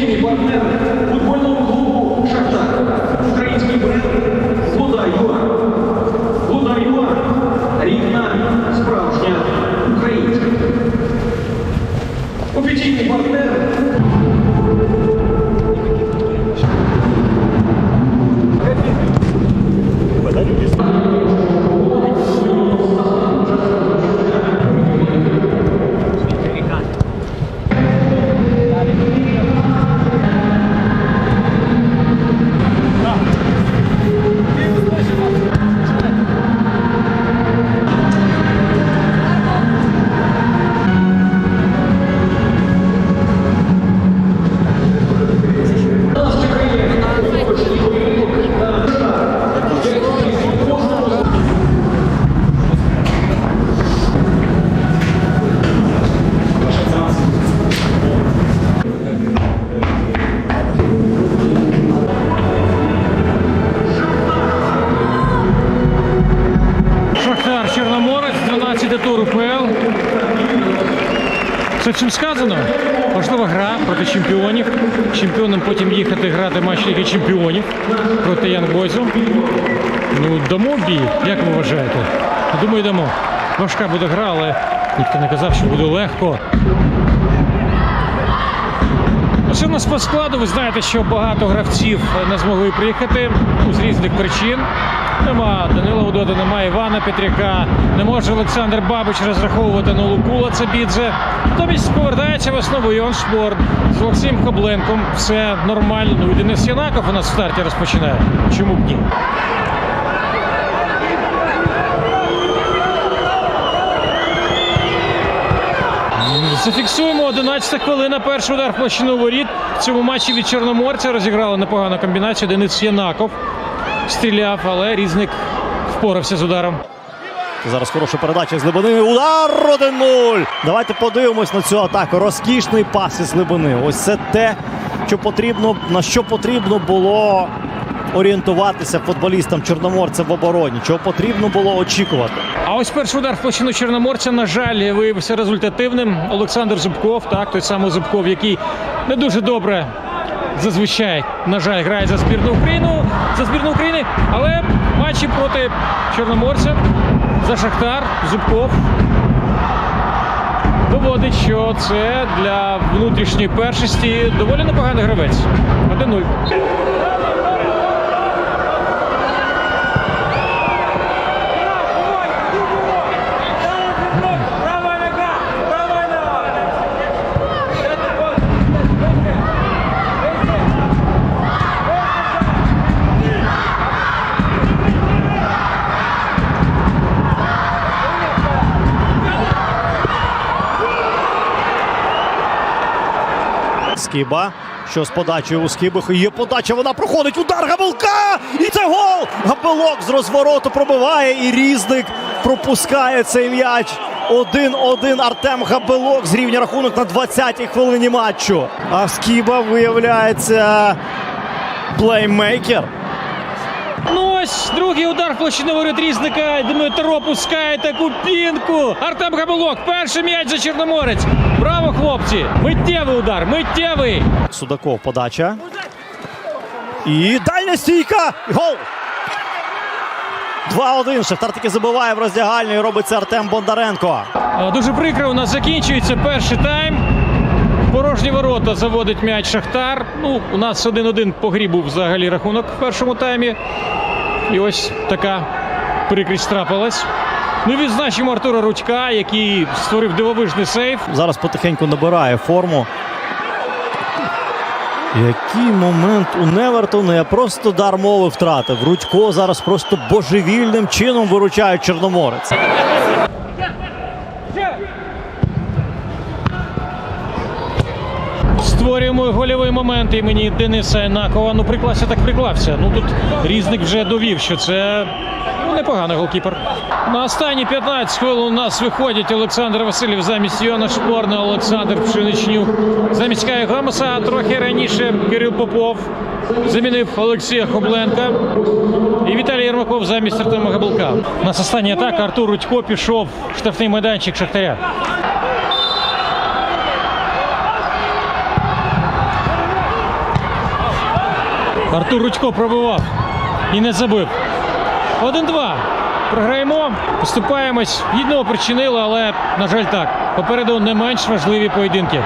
постійні партнери футбольного клубу. Що цим сказано? Важлива гра проти чемпіонів. Чемпіонам потім їхати грати матч Ліги Чемпіонів проти Янгбойзу. Ну, дамо бій, як ви вважаєте? Думаю, дамо. Важка буде гра, але ніхто не казав, що буде легко. Що в нас по складу? Ви знаєте, що багато гравців не змогли приїхати з різних причин. Нема Данила Удода, немає Івана Петряка, не може Олександр Бабич розраховувати на Луку Лацебідзе. Натомість повертається в основу Йон Шпорт з Максим Хобленком. Все нормально. Ну Денис Янаков у нас в старті розпочинає. Чому б ні? Зафіксуємо 11 хвилина. Перший удар площину воріт. В цьому матчі від Чорноморця розіграли непогану комбінацію. Денис Янаков стріляв, але різник впорався з ударом. Зараз хороша передача з глибини. Удар 1-0. Давайте подивимось на цю атаку. Розкішний пас із глибини. Ось це те, що потрібно, на що потрібно було орієнтуватися футболістам чорноморця в обороні. Чого потрібно було очікувати. А ось перший удар в площину Чорноморця, на жаль, виявився результативним. Олександр Зубков, так, той самий Зубков, який не дуже добре зазвичай, на жаль, грає за збірну Україну, за збірну України, але матчі проти Чорноморця за Шахтар Зубков доводить, що це для внутрішньої першості доволі непоганий гравець. 1-0. Скіба. Що з подачею у Скібах? Є подача, вона проходить. Удар Габелка! І це гол! Габелок з розвороту пробиває і різник пропускає цей м'яч. 1-1 Артем Габелок зрівнює рахунок на 20-й хвилині матчу. А Скіба виявляється плеймейкер. Ось другий удар в площину воріт різника. Дмитро пускає таку пінку. Артем Габелок, перший м'яч за Чорноморець. Браво, хлопці! Миттєвий удар, миттєвий. Судаков подача. І дальня стійка. Гол! 2-1. Шахтар таки забиває в роздягальні. і Робить це Артем Бондаренко. Дуже прикро. У нас закінчується перший тайм. Порожні ворота заводить м'яч Шахтар. Ну, у нас 1-1 по грі був взагалі рахунок в першому таймі. І ось така прикрість трапилась. Ну, відзначимо Артура Рудька, який створив дивовижний сейф. Зараз потихеньку набирає форму. Який момент у Невертона. Я просто дар мови втратив. Рудько зараз просто божевільним чином виручає Чорноморець. Створюємо гольовий момент імені Дениса Інакова. Ну, приклався так приклався. Ну тут різник вже довів, що це ну, непоганий голкіпер. На останні 15 хвилин у нас виходять Олександр Васильєв замість Йона Шпорна, Олександр Пшеничнюк. Замість Кая Гамоса трохи раніше Кирил Попов замінив Олексія Хобленка. І Віталій Єрмаков замість Артема Габелка. У нас остання атака. Артур Рудько пішов в штрафний майданчик Шахтаря. Артур Рудько пробивав і не забив. 1-2. Програємо, поступаємось. Єдного причинили, але, на жаль, так. Попереду не менш важливі поєдинки.